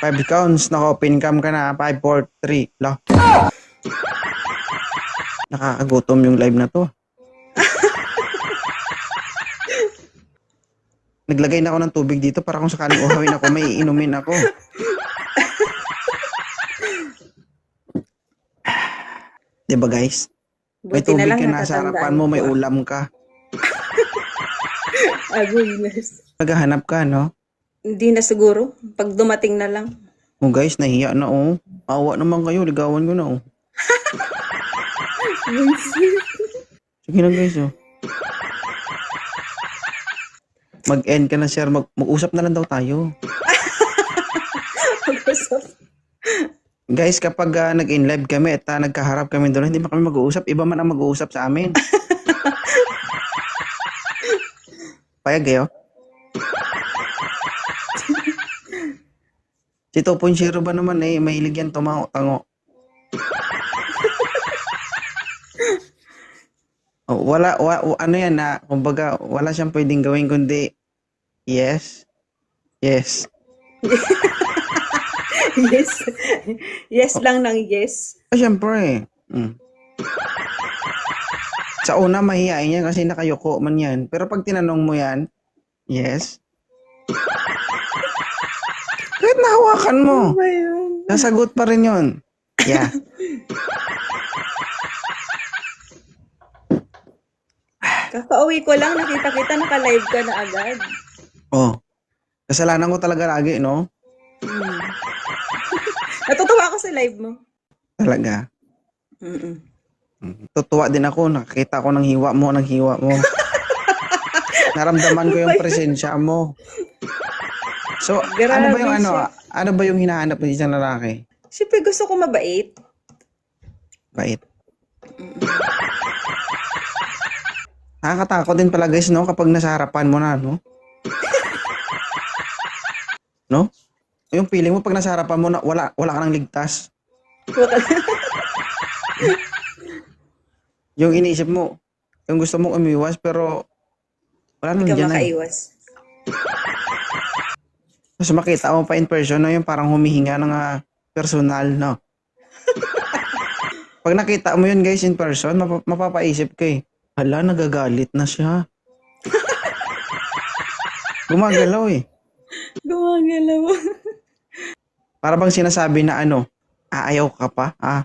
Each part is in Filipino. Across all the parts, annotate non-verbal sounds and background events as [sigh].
5 counts. Naka-open cam ka na. 5, 4, 3. Lo. Nakakagutom yung live na to. Naglagay na ako ng tubig dito para kung sakaling uhawin ako, may inumin ako. Di ba guys? May Buti na tubig lang ka na sa harapan mo, may ulam ka. [laughs] Agoyness. Naghahanap ka, no? Hindi na siguro. Pag dumating na lang. Oh guys, nahiya na oh. Awa naman kayo, ligawan ko na oh. [laughs] Sige na guys oh. Mag-end ka na sir, Mag- mag-usap na lang daw tayo. [laughs] Guys, kapag ah, nag-in live kami at ah, nagkaharap kami doon, hindi ba kami mag-uusap? Iba man ang mag-uusap sa amin. [laughs] Payag kayo? Si 2.0 ba naman eh, mahilig yan tumango-tango. [laughs] Oh, wala, wa, ano yan na, kumbaga, wala siyang pwedeng gawin kundi, yes, yes. [laughs] yes. Yes lang ng yes. Ah, syempre. Mm. Sa una, mahihain yan kasi nakayuko man yan. Pero pag tinanong mo yan, yes. Kahit nahawakan mo, Ano ba yun? nasagot pa rin yun. Yeah. [laughs] Kakauwi ko lang, nakita kita, naka-live ka na agad. Oh. Kasalanan ko talaga lagi, no? Hmm. [laughs] Natutuwa ako sa live mo. Talaga. Mm-mm. Mm. Tutuwa din ako. Nakakita ko ng hiwa mo, ng hiwa mo. [laughs] Naramdaman ko yung presensya mo. So, ano ba yung Grabe ano? siya. Ano ba yung hinahanap ng isang lalaki? Siyempre gusto ko mabait. Bait. Nakakatakot din pala guys, no? Kapag nasa harapan mo na, no? [laughs] No? Yung feeling mo pag nasa harapan mo na wala, wala ka nang ligtas. Yung iniisip mo, yung gusto mong umiwas pero wala nang Hindi ka dyan na. eh. makaiwas. Tapos makita mo pa in person, no? Yung parang humihinga ng ah, personal, no? [laughs] Pag nakita mo yun guys in person, mapa- mapapaisip ka eh. Hala, nagagalit na siya. [laughs] Gumagalaw eh. Gumagalaw. [laughs] Para bang sinasabi na ano, aayaw ka pa? Ah,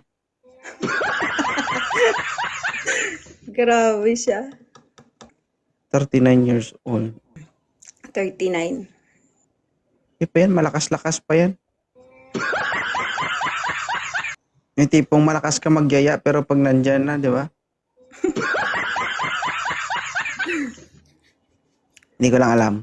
Grabe siya. 39 years old. 39. Di pa yan, malakas-lakas pa yan. Yung tipong malakas ka magyaya pero pag nandyan na, di ba? Hindi ko lang alam.